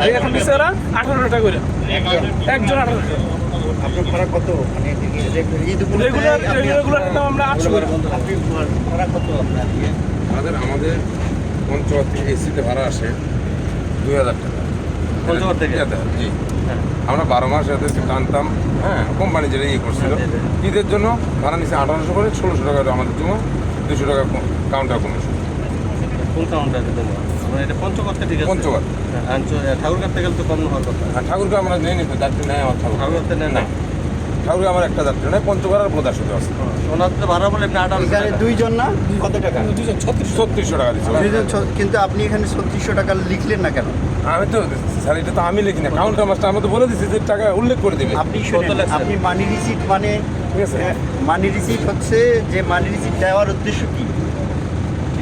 আর এখন দিচ্ছে ওরা আঠারো টাকা করে। একজন আঠারো। টাকা আপনার ভাড়া কত? মানে রেগুলার রেগুলার যেতাম আমরা আটশো করে। আপনি ভাড়া কত আপনার আমাদের আমাদের পঞ্চগড় থেকে এসিতে ভাড়া আসে দুই হাজার টাকা। পঞ্চগড় থেকে? জি। আমরা বারো মাস এতে টানতাম হ্যাঁ কোম্পানি যেটা ইয়ে করছিল ঈদের জন্য ভাড়া নিচ্ছে আঠারোশো করে ষোলোশো টাকা আমাদের জন্য দুশো টাকা কাউন্টার কমিশন কোন কাউন্টার মানে এটা পঞ্চগড়তে ঠিক আছে? পঞ্চগড়। গেলে তো কম হওয়ার কথা। আর ঠাকুরকে আমরা নিয়ে নিতে যাত্রী নেয় আমার ঠাকুর ঠাকুরগাঁতে নেয় না? আমার একটা যাত্রী নেয় পঞ্চগড় আর বোধা শুধু আছে ওনার তো ভাড়া বলে এমনি আঠারোশো এখানে দুইজন না? কত টাকা? ছত্রিশশো। টাকা দিচ্ছে। দুইজন কিন্তু আপনি এখানে ছত্রিশশো টাকা লিখলেন না কেন? আমি তো স্যার এটা তো আমি লিখি না। কাউন্টার মাস্টার আমি তো বলে দিচ্ছি যে টাকা উল্লেখ করে দেবে। আপনি? আপনি মানি রিসিট মানে ঠিক আছে। মানি রিসিট হচ্ছে যে মানি রিসিট দেওয়ার উদ্দেশ্য কি?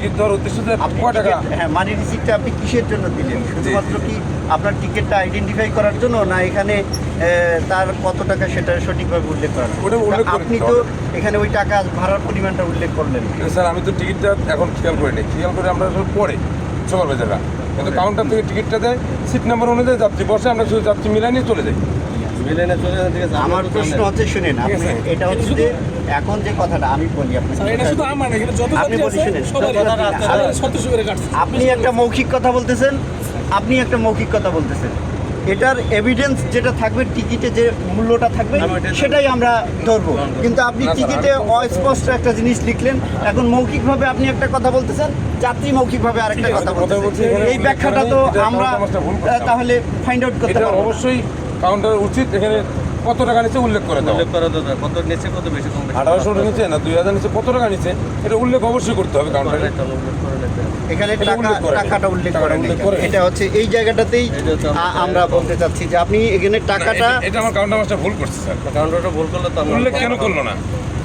টিকিট দেওয়ার উদ্দেশ্য কয় টাকা। হ্যাঁ মানি আপনি কিসের জন্য দিলেন? শুধুমাত্র কি আপনার টিকিটটা আইডেন্টিফাই করার জন্য না এখানে তার কত টাকা সেটা সঠিকভাবে উল্লেখ করার আপনি তো এখানে ওই টাকা ভাড়ার পরিমাণটা উল্লেখ করলেন। স্যার আমি তো টিকিটটা এখন খেয়াল করিনি। খেয়াল করে আমরা পরে কিন্তু কাউন্টার থেকে টিকিটটা দেয় সিট নাম্বার অনুযায়ী যাত্রী বসে আমরা শুধু যাত্রী মিলাই নিয়ে চলে যাই। আমার প্রশ্ন হচ্ছে শুনেন আপনি এটা হচ্ছে যে এখন যে কথাটা আমি বলি স্যার এটা আপনাকে শুধু আমার না এখানে যত আপনি একটা মৌখিক কথা বলতেছেন আপনি একটা মৌখিক কথা বলতেছেন। এটার এভিডেন্স যেটা থাকবে টিকিটে যে মূল্যটা থাকবে সেটাই আমরা ধরবো। কিন্তু আপনি টিকিটে অস্পষ্ট একটা জিনিস লিখলেন এখন মৌখিকভাবে আপনি একটা কথা বলতেছেন যাত্রী মৌখিকভাবে আরেকটা কথা বলতেছেন। এই ব্যাখ্যাটা তো আমরা তাহলে ফাইন্ড আউট করতে পারব অবশ্যই কাউন্টার উচিত এখানে কত টাকা নিচে উল্লেখ করে উল্লেখ করা দরকার কত নিচে কত বেশি কম বেশি? আঠারোশো নিচে না দুই হাজার নিচে কত টাকা নিচে? এটা উল্লেখ অবশ্যই করতে হবে কাউন্টারে। উল্লেখ করে। এখানে টাকাটা উল্লেখ করেন। এটা হচ্ছে এই জায়গাটাতেই আমরা- বলতে চাচ্ছি যে আপনি এখানে টাকাটা এটা- আমার কাউন্টার মাস্টার ভুল করছে স্যার। কাউন্টারটা ভুল করলে তো উল্লেখ কেন করল না?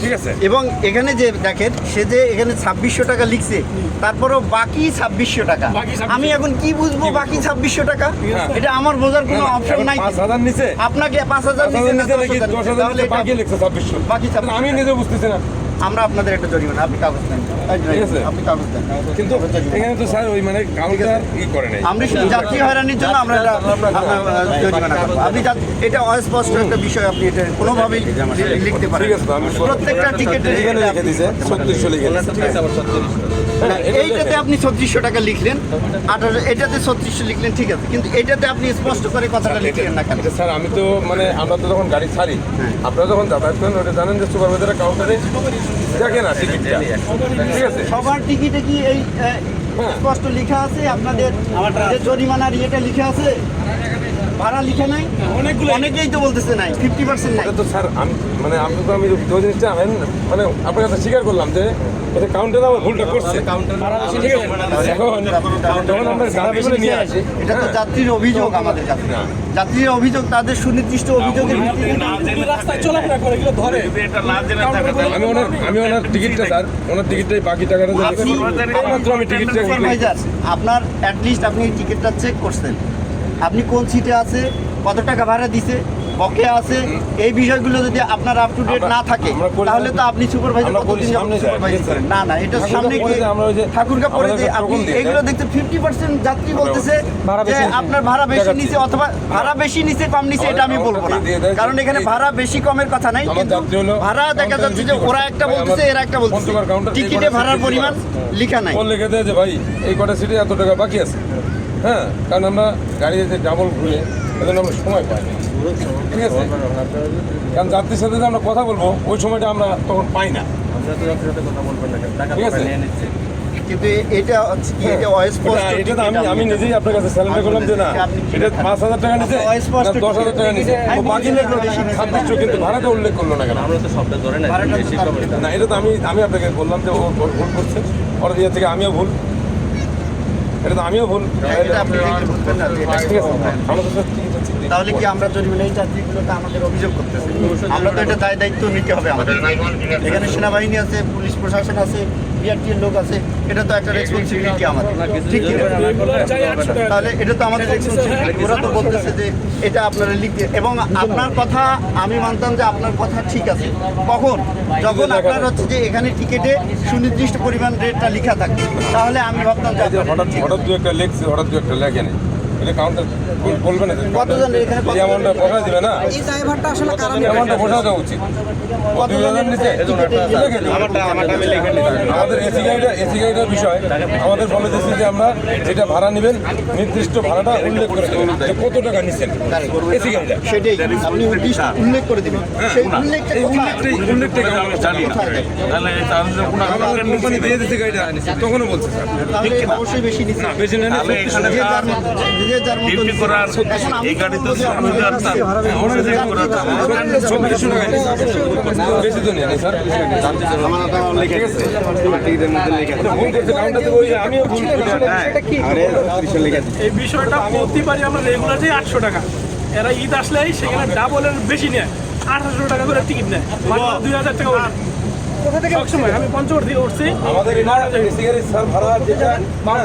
ঠিক আছে। এবং এখানে যে দেখেন সে যে এখানে ছাব্বিশশো টাকা লিখছে তারপরেও বাকি ছাব্বিশশো টাকা। আমি এখন কি বুঝব বাকি ছাব্বিশশো টাকা। এটা আমার বোঝার কোনো অপশন নাই। পাঁচ হাজার নিচে? আপনাকে পাঁচ হাজার পাঁচ নিচে বাকি ছাব্বিশশো। বাকি আমি নিজে বুঝতেছি না। আমরা আপনাদের একটা জরিমানা আপনি কাগজ দেন। ঠিক আছে। আপনি কাগজ দেন। কিন্তু এখানে তো স্যার ওই মানে কাউন্টার ই করে নাই। আমরা শুধু যাত্রী হয়রানির জন্য আমরা এটা জরিমানা করব। আপনি এটা অস্পষ্ট একটা বিষয় আপনি এটা কোনোভাবেই লিখতে পারেন প্রত্যেকটা টিকিটে এখানে লিখে দিয়েছে 3600 লিখে দিয়েছে ঠিক আছে আবার সত্তরিশ হ্যাঁ, এটা এইটাতে আপনি ছত্রিশশো টাকা লিখলেন আঠারো এটাতে ছত্রিশশো লিখলেন ঠিক আছে। কিন্তু এটাতে আপনি স্পষ্ট করে কথাটা লিখলেন না কেন? স্যার আমি তো মানে আমরা তো যখন গাড়ি ছাড়ি হ্যাঁ। আপনারা যখন যাতায়াত করেন ওটা জানেন যে সুপারভাইজারের কাউন্টারে দেখে না টিকিটটা ঠিক আছে? সবার টিকিটে কি এই হ্যাঁ। স্পষ্ট লেখা আছে? আপনাদের যে জরিমানার ইয়েটা লিখা আছে? ভাড়া লিখা নাই? অনেকগুলো অনেকেই তো বলতেছে নাই ফিফটি পার্সেন্ট নাই। তো স্যার আমি মানে আপনি তো আমি জিনিসটা আমি মানে আপনার কাছে স্বীকার করলাম যে কাউন্টারে ভুলটা করছে। এখন আমরা গাড়িগুলো নিয়ে আসি এটা তো হ্যাঁ, যাত্রীর অভিযোগ আমাদের কাছে যাত্রীর অভিযোগ তাদের সুনির্দিষ্ট অভিযোগের রাস্তায় চলাফেরা করে এগুলো ধরে। আমি ওনার আমি ওনার টিকিটটা স্যার। ওনার টিকিটটাই বাকি টাকাটা মাত্র আমি টিকিটটা আপনার অ্যাটলিস্ট আপনি টিকিটটা চেক করছেন। আপনি কোন সিটে আছে কত টাকা ভাড়া দিছে বকেয়া আছে এই বিষয়গুলো যদি আপনার আপ টু ডেট না থাকে তাহলে তো আপনি সুপারভাইজার কতদিন সামনে করেন? না না এটা সামনে গিয়ে যে আমরা যে ঠাকুরকা পরে যে আপনি এগুলো দেখতে ফিফটি পার্সেন্ট যাত্রী বলতেছে যে আপনার ভাড়া বেশি। নিচে অথবা ভাড়া বেশি নিচে কম নিচে এটা আমি বলব না। কারণ এখানে ভাড়া বেশি কমের কথা নাই কিন্তু ভাড়া দেখা যাচ্ছে যে ওরা একটা বলতেছে এরা একটা বলতেছে। টিকিটে ভাড়ার পরিমাণ লেখা নাই। লিখে দেয় যে ভাই এই কটা সিটে এত টাকা বাকি আছে? হ্যাঁ কারণ আমরা গাড়িতে ডাবল ঘুরে এজন্য আমরা সময় পাই না। ঠিক আছে কারণ যাত্রীর সাথে যে আমরা কথা বলব ওই সময়টা আমরা তখন পাই না। ঠিক আছে। কিন্তু এটা হচ্ছে কি এটা অস্পষ্ট এটা- এটা তো আমি আমি নিজেই আপনার কাছে স্যালেন্ডার করলাম যে না এটা পাঁচ হাজার টাকা নিচে আপনি অস্পষ্ট দশ হাজার টাকা নিচে বাকি। ছাব্বিশশো কিন্তু ভাড়াটা উল্লেখ করল না কেন? আমরা তো সবটা ধরে। না এটা তো আমি আমি আপনাকে বললাম যে ও ওর ভুল করছে। ওর দিকে থেকে আমিও ভুল। এটা তো আমিও ভুল। না ঠিক আছে আমরা তো তাহলে কি আমরা জরিমানা এই চাকরিগুলোতে আমাদের অভিযোগ করতেছি? আমরা তো এটা দায় দায়িত্ব নিতে হবে আমাদের। এখানে সেনাবাহিনী আছে পুলিশ প্রশাসন আছে বিআরটির লোক আছে এটা তো একটা রেসপন্সিবিলিটি আমাদের। ঠিক তাহলে এটা তো আমাদের রেসপন্সিবিলিটি ওরা তো বলতেছে যে এটা আপনারা লিখতে এবং আপনার কথা আমি মানতাম যে আপনার কথা ঠিক আছে। কখন? যখন আপনার হচ্ছে যে এখানে টিকিটে সুনির্দিষ্ট পরিমাণ রেটটা লেখা থাকে। তাহলে আমি ভাবতাম যে আপনার হঠাৎ। হঠাৎ দু একটা লেখছে হঠাৎ দু একটা লেখে নেই। এটা কাউন্টার বলবে না কতজন এখানে এই অ্যামাউন্টটা বসা দিবে না? এই ড্রাইভারটা আসলে কারা এই অ্যামাউন্টটা বসা দেওয়া উচিত। নিচে আমাদের এসি গাড়িটা এসি গাড়িটার বিষয় আমাদের বলে দিচ্ছি যে আমরা যেটা ভাড়া নেবেন নির্দিষ্ট ভাড়াটা উল্লেখ করে দেবেন। যে কত টাকা নিচ্ছেন এসি গাড়িটা সেটাই আপনি উল্লেখ করে দিবেন। সেই উল্লেখটা উল্লেখটাই উল্লেখটাই আমরা জানি না? আমাদের কোম্পানি দিয়ে দিচ্ছে গাড়িটা তখনও বলছে স্যার। অবশ্যই বেশি নিচ্ছে। না বেশি নেই যে যে ডিউটি করার এই যে বেশি তো নেই স্যার। বিষয়টা প্রতিবারই আমরা রেগুলার যাই আটশো টাকা এরা ঈদ আসলেই সেখানে ডাবলের বেশি নেয়। আঠারোশো টাকা করে টিকিট নেয়। দুই হাজার টাকা কোথা থেকে সবসময় আমি পঞ্চগড় থেকে উঠছি। আমাদের স্যার ভাড়া যেটা না